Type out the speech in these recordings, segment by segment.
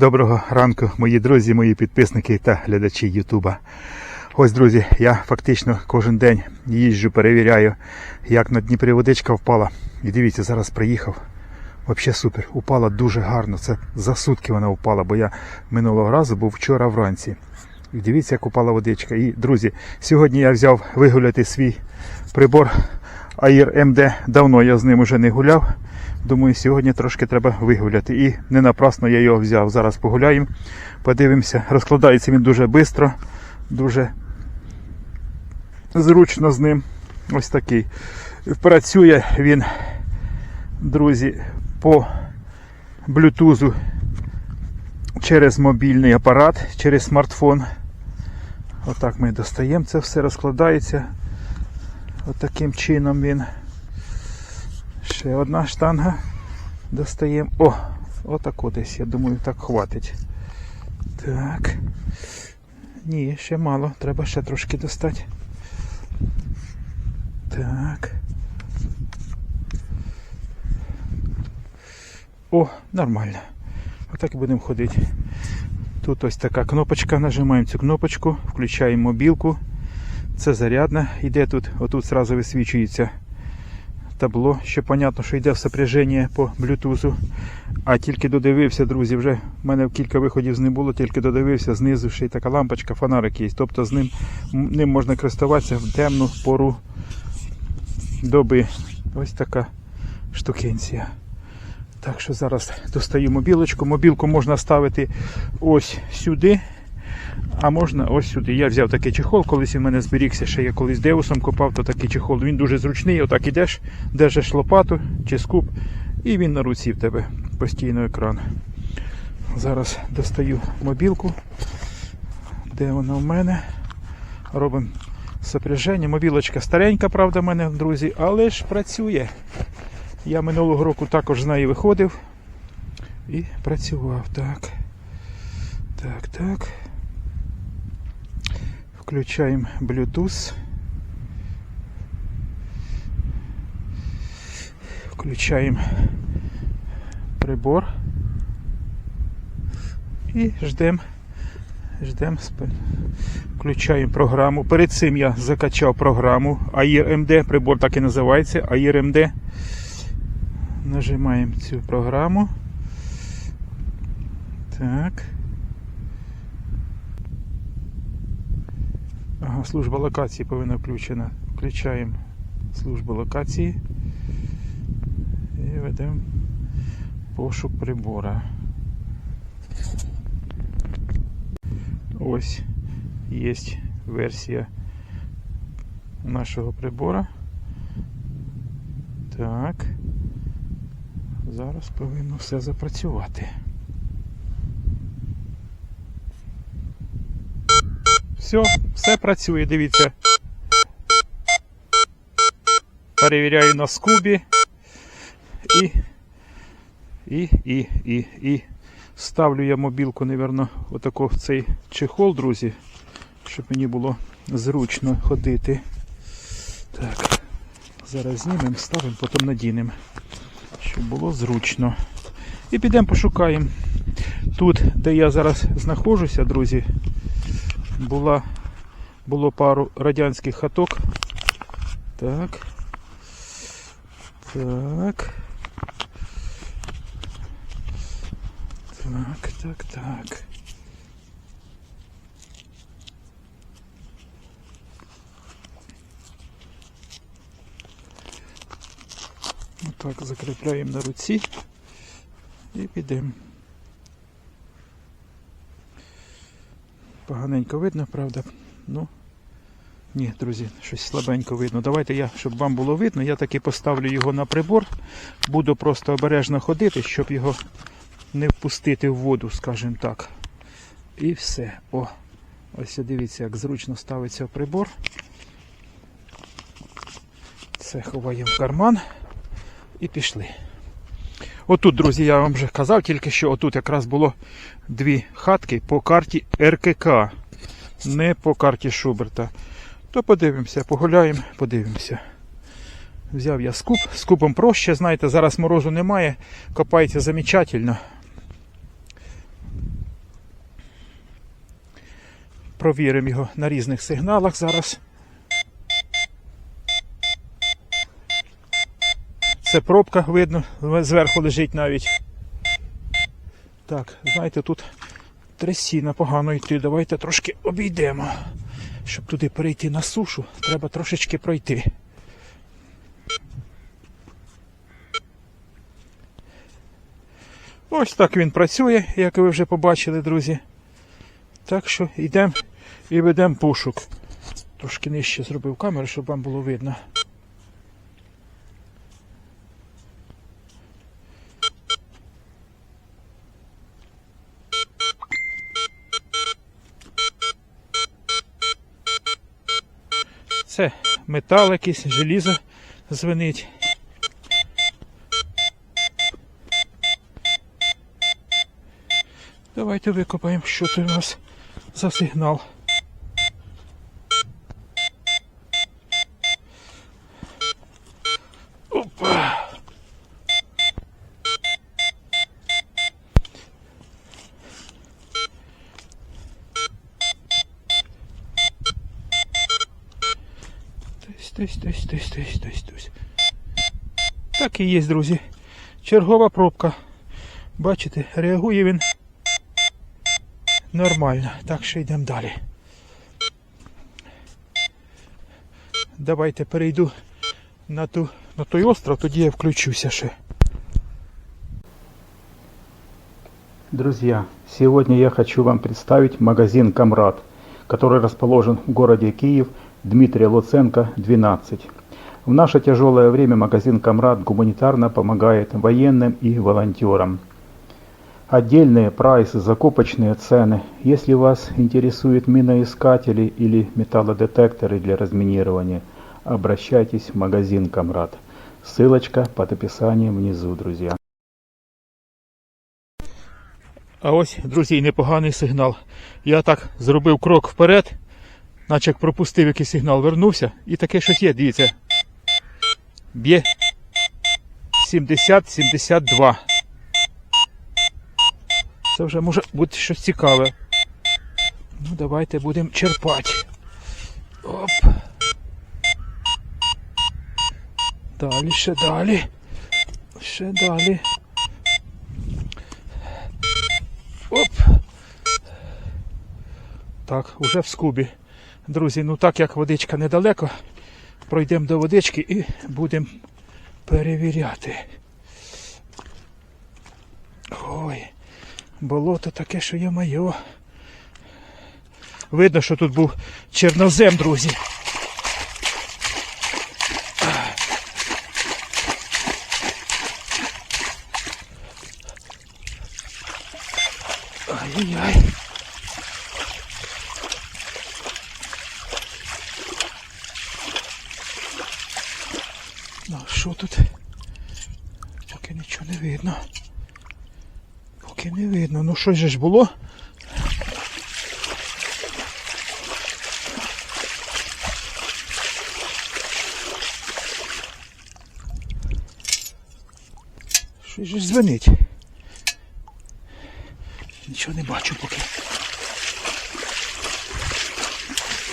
Доброго ранку, мої друзі, мої підписники та глядачі Ютуба. Ось, друзі, я фактично кожен день їжджу, перевіряю, як на Дніпрі водичка впала. І дивіться, зараз приїхав. Взагалі супер. Упала дуже гарно. Це за сутки вона впала, бо я минулого разу був вчора вранці. І дивіться, як упала водичка. І, друзі, сьогодні я взяв вигуляти свій прибор Air MD. Давно я з ним уже не гуляв. Думаю, сьогодні трошки треба вигуляти. І не напрасно я його взяв. Зараз погуляємо, подивимося. Розкладається він дуже швидко, дуже зручно з ним. Ось такий. Працює він, друзі, по блютузу через мобільний апарат, через смартфон. Отак ми достаємо це все, розкладається. Отаким чином він. Ще одна штанга. Достаємо. О! Отако десь, я думаю, так хватить. Так. Ні, ще мало. Треба ще трошки достати. Так. О, нормально. Отак і будемо ходити. Тут ось така кнопочка. Нажимаємо цю кнопочку, включаємо мобілку. Це зарядна. Йде тут, отут зразу висвічується табло, що понятно, що йде в сопряження по блютузу. А тільки додивився, друзі, вже в мене кілька виходів з ним було, тільки додивився, знизу ще й така лампочка, фонарик є. Тобто з ним, ним можна користуватися в темну пору доби. Ось така штукенція. Так що зараз достаю мобілочку. Мобілку можна ставити ось сюди, а можна ось сюди. Я взяв такий чехол, колись в мене зберігся, ще я колись деусом копав, то такий чехол. Він дуже зручний, отак ідеш, держиш лопату чи скуб, і він на руці в тебе постійно екран. Зараз достаю мобілку. Де вона в мене? Робимо сопряження. Мобілочка старенька, правда, в мене, друзі, але ж працює. Я минулого року також з неї виходив і працював. Так. Так, так. Включаємо Bluetooth. Включаємо прибор. І ждемо. Ждемо. Включаємо програму. Перед цим я закачав програму AIR-MD. Прибор так і називається AIR-MD. Нажимаємо цю програму. Так. Служба локації повинна включена. Включаємо службу локації і ведемо пошук прибора. Ось є версія нашого прибора. Так. Зараз повинно все запрацювати. Все, все працює, дивіться. Перевіряю на скубі. І. І, і, і, і. Ставлю я мобілку, напевно, отако в цей чехол, друзі, щоб мені було зручно ходити. Так. Зараз знімемо, ставимо, потім надінемо щоб було зручно. І підемо пошукаємо. Тут, де я зараз знаходжуся, друзі, була, було пару радянських хаток. Так. Так. Так, так, так. Отак закріпляємо на руці і підемо. Поганенько видно, правда? Ну, ні, друзі, щось слабенько видно. Давайте я, щоб вам було видно, я таки поставлю його на прибор. Буду просто обережно ходити, щоб його не впустити в воду, скажімо так. І все. О, ось дивіться, як зручно ставиться прибор. Це ховаємо в карман і пішли. Отут, друзі, я вам вже казав, тільки що отут якраз було дві хатки по карті РКК, не по карті Шуберта. То подивимося, погуляємо, подивимося. Взяв я скуп, скупом проще, знаєте, зараз морозу немає, копається замечательно. Провіримо його на різних сигналах зараз. Це пробка, видно, зверху лежить навіть. Так, знаєте, тут трясіна погано йти. Давайте трошки обійдемо. Щоб туди перейти на сушу, треба трошечки пройти. Ось так він працює, як ви вже побачили, друзі. Так що йдемо і ведемо пошук. Трошки нижче зробив камеру, щоб вам було видно. Це метал якийсь, желізо звенить. Давайте викопаємо, що це у нас за сигнал. Так і є, друзі. Чергова пробка. Бачите, реагує він нормально. Так що йдемо далі. Давайте перейду на, ту, на той остров, тоді я включуся ще. Друзья, сегодня я хочу вам представить магазин «Камрад», который расположен в городе Киев, Дмитрия Луценко, 12. В наше тяжелое время магазин «Камрад» гуманитарно помогает военным и волонтерам. Отдельные прайсы, закупочные цены. Если вас интересуют миноискатели или металлодетекторы для разминирования, обращайтесь в магазин «Камрад». Ссылочка под описанием внизу, друзья. А ось, друзі, і непоганий сигнал. Я так зробив крок вперед, наче як пропустив якийсь сигнал, вернувся, і таке щось є, дивіться. Б'є 70-72. Це вже може бути щось цікаве. Ну, давайте будемо черпати. Оп. Далі, ще далі. Ще далі. Оп. Так, уже в скубі. Друзі, ну так як водичка недалеко, пройдемо до водички і будемо перевіряти. Ой, болото таке, що є моє. Видно, що тут був чорнозем, друзі. Ай-яй-яй. Ну, що тут? Поки нічого не видно. Поки не видно. Ну щось же ж було. Щось ж дзвонить. Нічого не бачу поки.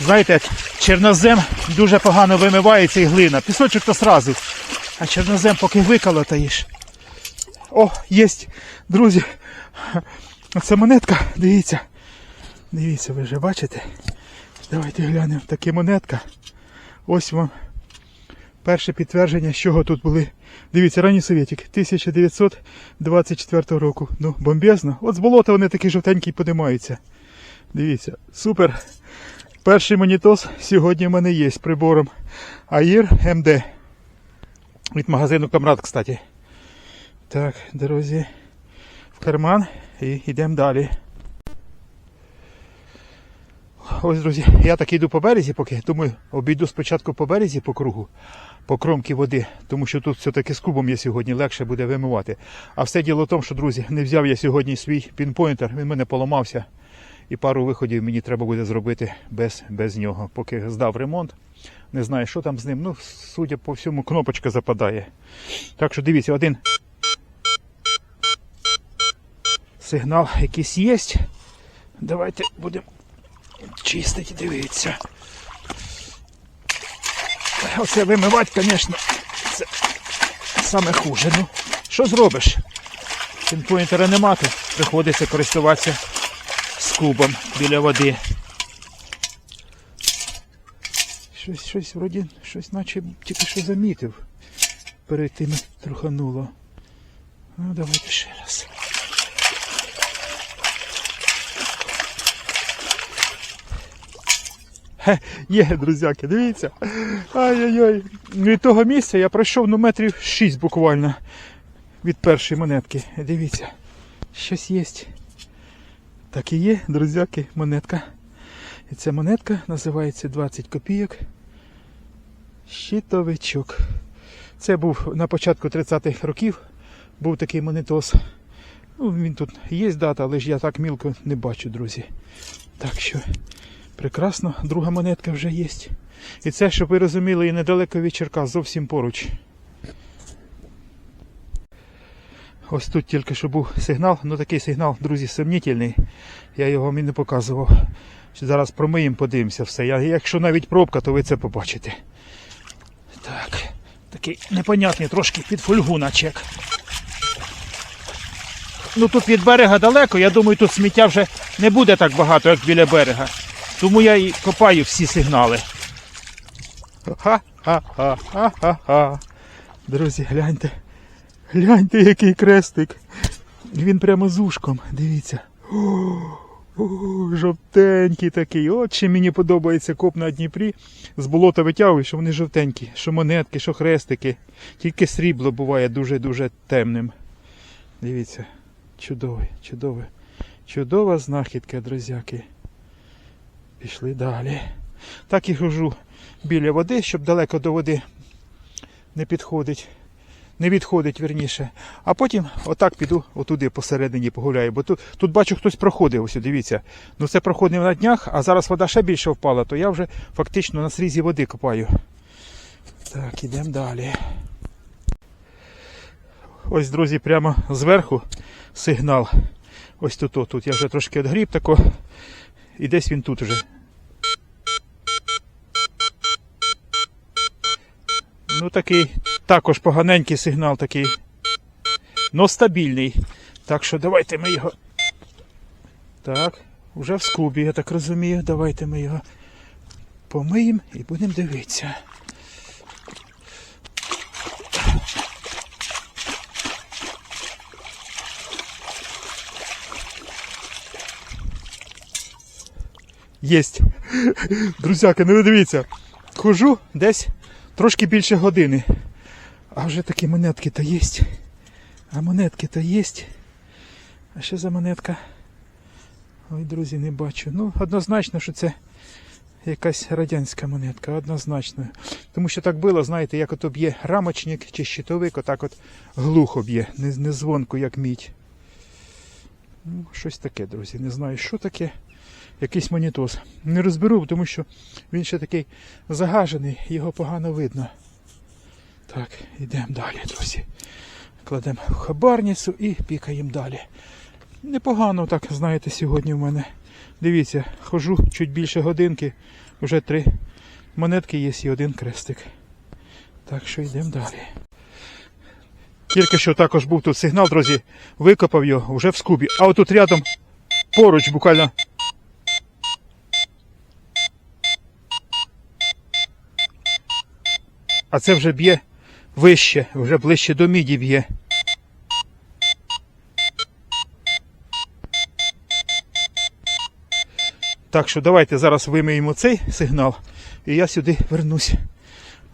Знаєте, чорнозем дуже погано вимивається і глина. Пісочок то сразу. А чорнозем поки виколотаєш. О, єсть, друзі. Оце монетка, дивіться. Дивіться, ви вже бачите. Давайте глянемо. Таке монетка. Ось вам перше підтвердження, з чого тут були. Дивіться, ранній совєтик 1924 року. Ну, бомбезно. От з болота вони такі жовтенькі піднімаються. Дивіться, супер. Перший монітос сьогодні в мене є з прибором AIR MD. Від магазину Камрад, кстати. Так, друзі, в карман і йдемо далі. Ось, друзі, я так йду по березі, поки думаю, обійду спочатку по березі по кругу, по кромки води, тому що тут все-таки з кубом я сьогодні легше буде вимивати. А все діло в тому, що, друзі, не взяв я сьогодні свій пінпойнтер, він в мене поламався. І пару виходів мені треба буде зробити без, без нього. Поки здав ремонт, не знаю, що там з ним. Ну, судя по всьому, кнопочка западає. Так що дивіться, один сигнал якийсь є. Давайте будемо чистить, дивіться. Оце вимивати, звісно, це саме хуже. Ну, що зробиш? Пінпоінтера нема, то приходиться користуватися скубом біля води. Щось, щось вроді, щось наче тільки що замітив. Перед тим трухануло. Ну, давайте ще раз. Хе, є, друзяки, дивіться. Ай-яй-яй. Від того місця я пройшов ну, метрів 6 буквально від першої монетки. Дивіться, щось є. Так і є, друзяки, монетка. І ця монетка називається 20 копійок. Щитовичок. Це був на початку 30-х років. Був такий монетос. Ну, він тут є дата, але ж я так мілко не бачу, друзі. Так що прекрасно, друга монетка вже є. І це, щоб ви розуміли, і недалеко від Черкас, зовсім поруч. Ось тут тільки що був сигнал, ну такий сигнал, друзі, сумнітельний. Я його вам не показував. Зараз промиємо, подивимося все. Я, якщо навіть пробка, то ви це побачите. Так, такий непонятний трошки під фольгу начек. Ну тут від берега далеко, я думаю, тут сміття вже не буде так багато, як біля берега. Тому я і копаю всі сигнали. Ха-ха-ха-ха-ха. Друзі, гляньте. Гляньте, який крестик. Він прямо з ушком. Дивіться. О, жовтенький такий. От чим мені подобається коп на Дніпрі. З болота витягую, що вони жовтенькі, що монетки, що хрестики. Тільки срібло буває дуже-дуже темним. Дивіться, чудовий, чудовий. Чудова знахідка, друзяки. Пішли далі. Так і хожу біля води, щоб далеко до води не підходить. Не відходить верніше. А потім отак піду отуди посередині погуляю. Бо тут, тут бачу, хтось проходив. Ось дивіться. Ну це проходив на днях, а зараз вода ще більше впала, то я вже фактично на срізі води копаю. Так, ідемо далі. Ось, друзі, прямо зверху сигнал. Ось тут, о, тут я вже трошки відгріб тако. І десь він тут уже. Ну такий також поганенький сигнал такий. Но стабільний. Так що давайте ми його. Так, вже в скубі, я так розумію. Давайте ми його помиємо і будемо дивитися. Єсть. Друзяки, ну ви дивіться. Хожу десь трошки більше години. А вже такі монетки то є. А монетки то є. А що за монетка? Ой, друзі, не бачу. Ну, однозначно, що це якась радянська монетка, однозначно. Тому що так було, знаєте, як ото б'є рамочник чи щитовик, отак от глухо б'є, не, не звонко, як мідь. Ну, щось таке, друзі. Не знаю, що таке. Якийсь монітоз. Не розберу, тому що він ще такий загажений, його погано видно. Так, йдемо далі, друзі. Кладемо в хабарницю і пікаємо далі. Непогано так, знаєте, сьогодні в мене. Дивіться, хожу чуть більше годинки, вже три монетки є і один крестик. Так що йдемо далі. Тільки що також був тут сигнал, друзі, викопав його вже в скубі. А отут рядом поруч буквально. А це вже б'є вище, вже ближче до міді б'є. Так що давайте зараз вимиємо цей сигнал, і я сюди вернусь.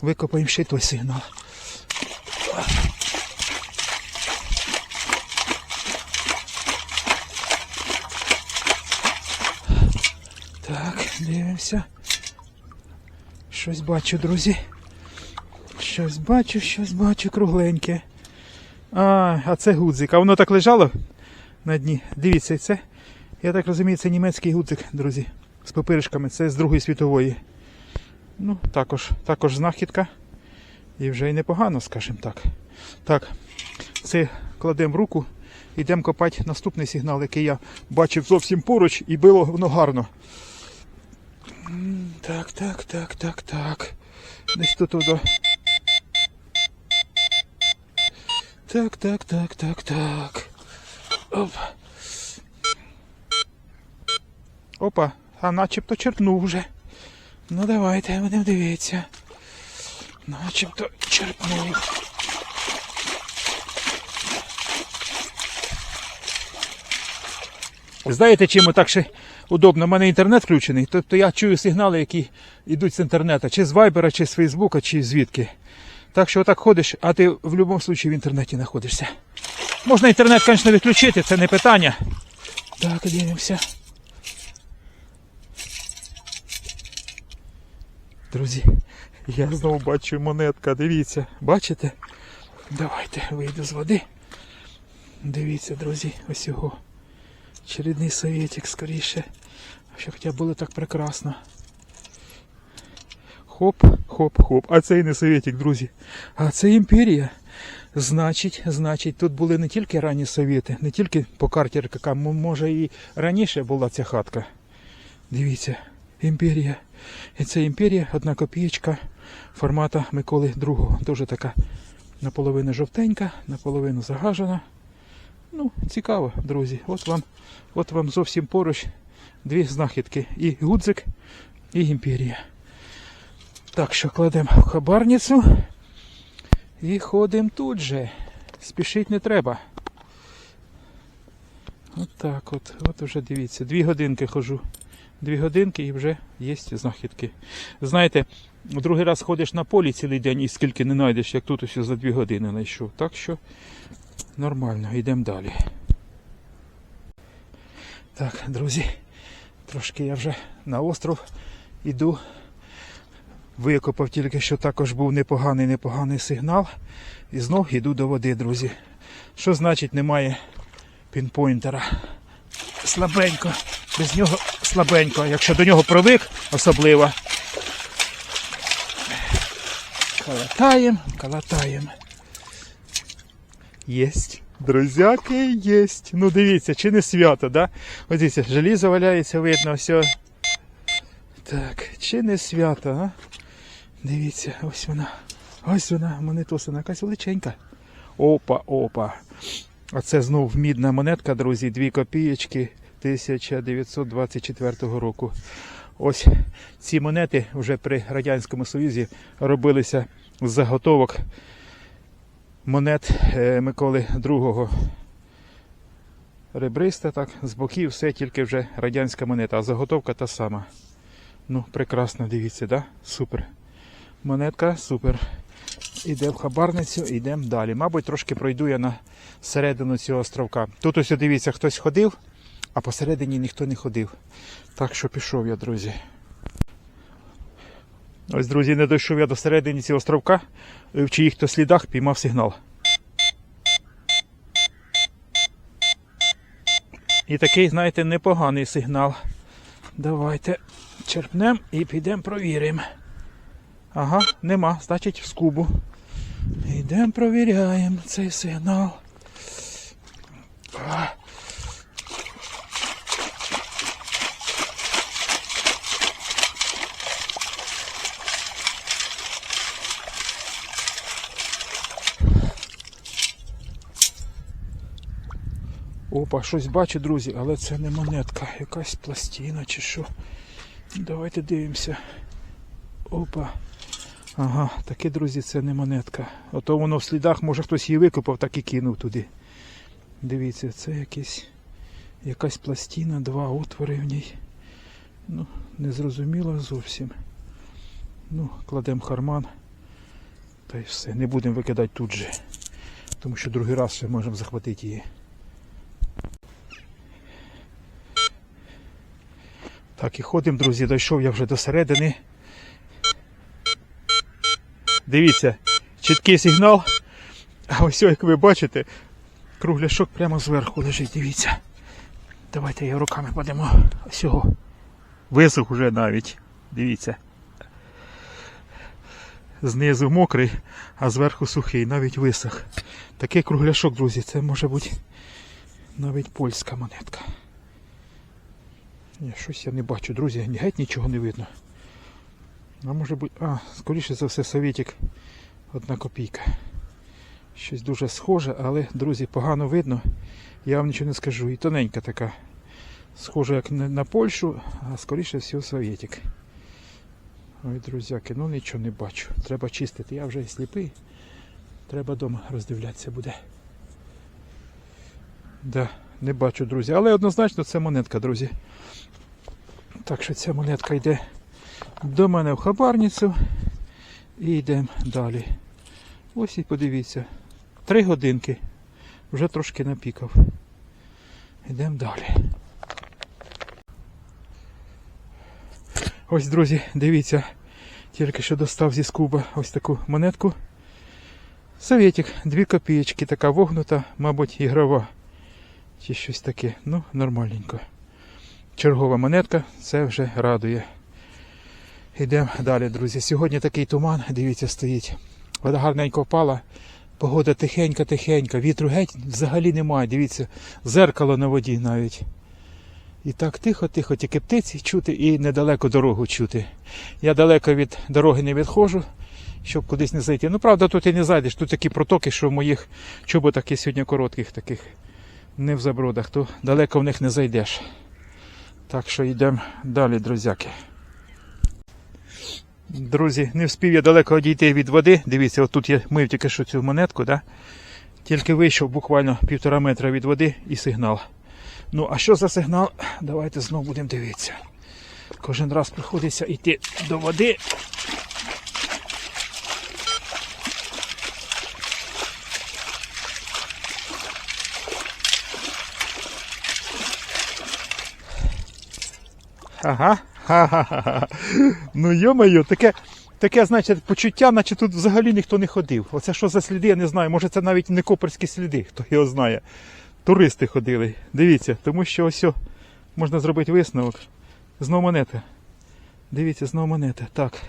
Викопаємо ще той сигнал. Так, дивимося. Щось бачу, друзі. Щось бачу, щось бачу кругленьке. А, а це гудзик. А воно так лежало на дні. Дивіться, це, я так розумію, це німецький гудзик, друзі. З папиришками. Це з Другої світової. Ну, також, також знахідка. І вже й непогано, скажімо так. Так, це кладемо руку. Йдемо копати наступний сигнал, який я бачив зовсім поруч, і було воно гарно. Так, так, так, так, так. Десь тут воно. Так, так, так, так, так. Оп. Опа, а начебто черпнув вже. Ну давайте будемо дивитися. Начебто черпнув. Знаєте, чим так ще удобно? У мене інтернет включений, тобто я чую сигнали, які йдуть з інтернету, чи з Вайбера, чи з Фейсбука, чи звідки. Так що отак ходиш, а ти в будь-якому випадку в інтернеті знаходишся. Можна інтернет, звісно, відключити, це не питання. Так, дивимося. Друзі, я знову бачу монетка, дивіться, бачите? Давайте вийду з води. Дивіться, друзі, ось його. Чередний советик скоріше. Ще хоча було так прекрасно. Хоп, хоп, хоп. А це і не советик, друзі. А це імперія. Значить, значить, тут були не тільки ранні совєти, не тільки по карті РКК, може і раніше була ця хатка. Дивіться, імперія. І це імперія, одна копієчка формата Миколи II. Дуже така наполовину жовтенька, наполовину загажена. Ну, цікаво, друзі. От вам, от вам зовсім поруч дві знахідки. І гудзик, і імперія. Так що кладемо в хабарницю і ходимо тут же. Спішити не треба. От от. От уже дивіться. Дві годинки хожу. Дві годинки і вже є знахідки. Знаєте, другий раз ходиш на полі цілий день і скільки не знайдеш, як тут ось за дві години знайшов. Так що нормально, йдемо далі. Так, друзі, трошки я вже на остров іду. Викопав тільки що також був непоганий непоганий сигнал. І знов йду до води, друзі. Що значить немає пінпойнтера? Слабенько. Без нього слабенько. Якщо до нього привик, особливо. Калатаємо, калатаємо. Єсть. Друзяки, єсть. Ну дивіться, чи не свято, да? Ось дивіться, желізо валяється, видно, все. Так, чи не свято, а? Дивіться, ось вона. Ось вона, монетосина, якась величенька. Опа, опа. А це знов мідна монетка, друзі, дві копієчки 1924 року. Ось ці монети вже при Радянському Союзі робилися з заготовок монет е, Миколи II. Ребриста, так, з боків все тільки вже радянська монета, а заготовка та сама. Ну, прекрасно, дивіться, да? Супер. Монетка, супер. Іде в хабарницю, йдемо далі. Мабуть, трошки пройду я на середину цього островка. Тут ось дивіться, хтось ходив, а посередині ніхто не ходив. Так що пішов я, друзі. Ось, друзі, не дійшов я до середини цього островка, в чиїх-то слідах піймав сигнал. І такий, знаєте, непоганий сигнал. Давайте черпнемо і підемо провіримо. Ага, нема, значить в скубу. Йдемо провіряємо цей сигнал. Опа, щось бачу, друзі, але це не монетка, якась пластина чи що. Давайте дивимося. Опа. Ага, таке, друзі, це не монетка. Ото воно в слідах, може хтось її викопав, так і кинув туди. Дивіться, це якийсь, якась пластина, два отвори в ній. Ну, не зрозуміло зовсім. Ну, кладемо харман. Та й все. Не будемо викидати тут же. Тому що другий раз ще можемо захватити її. Так, і ходимо, друзі, дійшов я вже до середини. Дивіться, чіткий сигнал. А ось, як ви бачите, кругляшок прямо зверху лежить, дивіться. Давайте його руками подемо. Ось його. Висох уже навіть. Дивіться. Знизу мокрий, а зверху сухий, навіть висох. Такий кругляшок, друзі, це може бути навіть польська монетка. Щось я не бачу, друзі, геть нічого не видно. А може бути. А, скоріше за все, совєтик одна копійка. Щось дуже схоже, але, друзі, погано видно. Я вам нічого не скажу. І тоненька така. Схожа як на Польщу, а скоріше всього совєтик. Ой, друзяки, ну нічого не бачу. Треба чистити. Я вже сліпий. Треба вдома роздивлятися буде. Да, не бачу, друзі. Але однозначно це монетка, друзі. Так що ця монетка йде до мене в хабарницю. І йдемо далі. Ось і подивіться. Три годинки. Вже трошки напікав. Йдемо далі. Ось, друзі, дивіться. Тільки що достав зі скуба ось таку монетку. Совєтик, дві копієчки, така вогнута, мабуть, ігрова. Чи щось таке. Ну, нормальненько. Чергова монетка, це вже радує. Йдемо далі, друзі. Сьогодні такий туман, дивіться, стоїть. Вода гарненько впала. Погода тихенька-тихенька, вітру геть взагалі немає. Дивіться, зеркало на воді навіть. І так тихо-тихо, тільки птиці чути і недалеко дорогу чути. Я далеко від дороги не відходжу, щоб кудись не зайти. Ну, правда, тут і не зайдеш. Тут такі протоки, що в моїх чоботах є сьогодні коротких таких, не в забродах, то далеко в них не зайдеш. Так що йдемо далі, друзяки. Друзі, не вспів я далеко одійти від води. Дивіться, отут я мив тільки що цю монетку, да? тільки вийшов буквально півтора метра від води і сигнал. Ну, а що за сигнал? Давайте знову будемо дивитися. Кожен раз приходиться йти до води. Ага. Ха-ха-ха. Ну йо-моє, таке, таке, значить, почуття, наче тут взагалі ніхто не ходив. Оце що за сліди, я не знаю. Може це навіть не коперські сліди, хто його знає. Туристи ходили. Дивіться, тому що ось можна зробити висновок. Знов монета. Дивіться, знов монета. Так.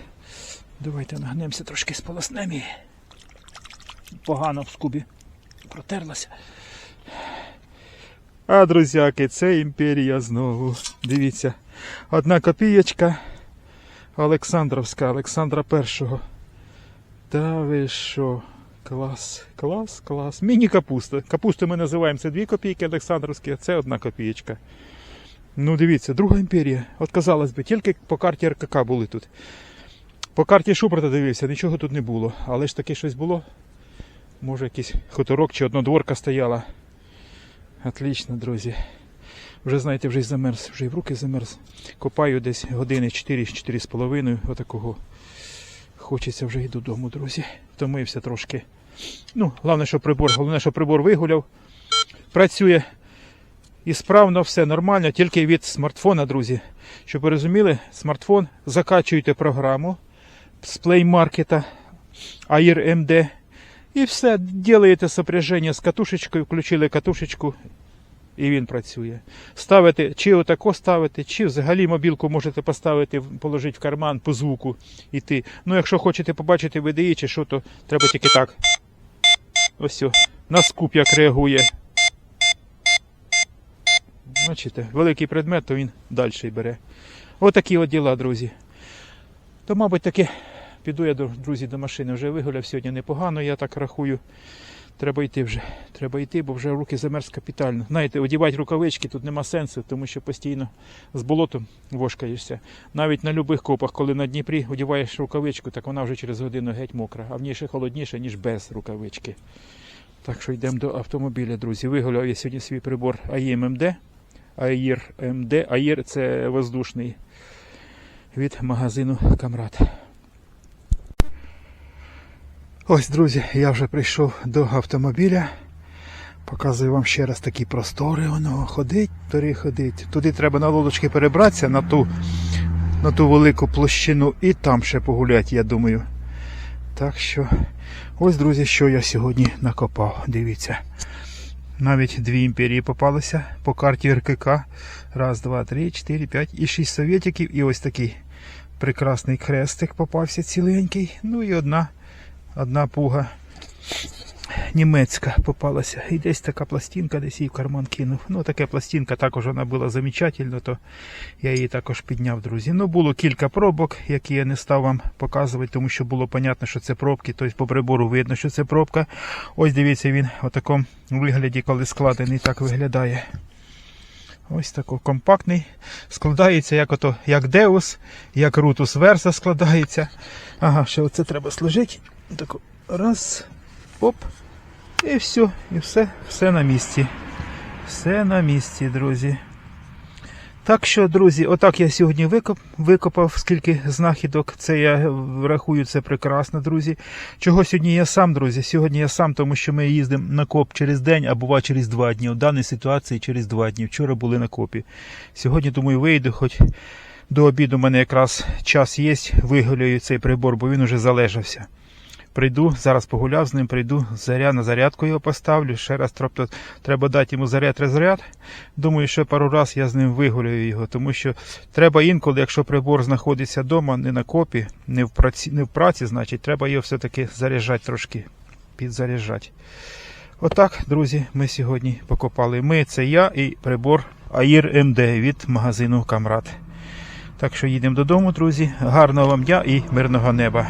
Давайте нагнемося трошки з полоснем. Погано в скубі протерлася. А, друзяки, це імперія знову. Дивіться. Одна копієчка Олександровська, Олександра Першого. Та ви що? Клас, клас, клас. Міні-капуста. Капусту ми називаємо це дві копійки Олександровські, а це одна копієчка. Ну, дивіться, друга імперія. От казалось би, тільки по карті РКК були тут. По карті Шупрата дивився, нічого тут не було. Але ж таке щось було. Може якийсь хуторок чи однодворка стояла. Отлично, друзі. Вже знаєте, вже й замерз, вже й в руки замерз. Копаю десь години 4-4,5 отакого. Хочеться вже й додому, друзі. Втомився трошки. Ну, головне, що прибор, головне, що прибор вигуляв. Працює і справно все нормально, тільки від смартфона, друзі. Щоб ви розуміли, смартфон закачуєте програму з Play Market Air MD. І все, ділаєте сопряження з катушечкою, включили катушечку, і він працює. Ставите, чи отако ставити, чи взагалі мобілку можете поставити, положити в карман по звуку іти. Ну, якщо хочете побачити VDI чи що, то треба тільки так. Ось о, на скуп як реагує. Бачите, великий предмет, то він далі бере. Отакі от діла, друзі. То, мабуть, таки піду я, друзі, до машини. Вже вигуляв сьогодні непогано, я так рахую. Треба йти вже. Треба йти, бо вже руки замерз капітально. Знаєте, одівати рукавички тут нема сенсу, тому що постійно з болотом вошкаєшся. Навіть на любих копах, коли на Дніпрі одіваєш рукавичку, так вона вже через годину геть мокра, а в ній ще холодніше, ніж без рукавички. Так що йдемо до автомобіля, друзі. Вигуляв я сьогодні свій прибор AIM-MD. AIR MD. AIR це воздушний від магазину Камрад. Ось, друзі, я вже прийшов до автомобіля. Показую вам ще раз такі простори. Воно ходить, туди ходить. Туди треба на лодочки перебратися на ту, на ту велику площину і там ще погуляти, я думаю. Так що, ось, друзі, що я сьогодні накопав. Дивіться. Навіть дві імперії попалися по карті РКК. Раз, два, три, чотири, п'ять і шість совєтиків. І ось такий прекрасний хрестик попався ціленький. Ну і одна одна пуга німецька попалася. І десь така пластинка, десь її в карман кинув. Ну, така пластинка також вона була замечательна, то я її також підняв, друзі. Ну, було кілька пробок, які я не став вам показувати, тому що було понятно, що це пробки. Тобто по прибору видно, що це пробка. Ось дивіться, він в такому вигляді, коли складений, так виглядає. Ось такий компактний. Складається як ото, як Deus, як Rutus Versa складається. Ага, ще оце треба сложити. Так, раз, оп. І все, і все, все на місці. Все на місці, друзі. Так що, друзі, отак я сьогодні викоп, викопав, скільки знахідок. Це я рахую, це прекрасно, друзі. Чого сьогодні я сам, друзі? Сьогодні я сам, тому що ми їздимо на коп через день, а буває через два дні. У даній ситуації через два дні. Вчора були на копі. Сьогодні, думаю, вийду, хоч до обіду у мене якраз час є, вигуляю цей прибор, бо він уже залежався. Прийду, зараз погуляв з ним, прийду, заряд на зарядку його поставлю. Ще раз тобто, треба дати йому заряд розряд. Думаю, що пару раз я з ним вигуляю його, тому що треба інколи, якщо прибор знаходиться вдома, не на копі, не в праці, не в праці, значить треба його все-таки заряджати трошки, підзаряджати. Отак, друзі, ми сьогодні покопали. Ми це я і прибор AIR MD від магазину Камрад. Так що їдемо додому, друзі. Гарного вам дня і мирного неба.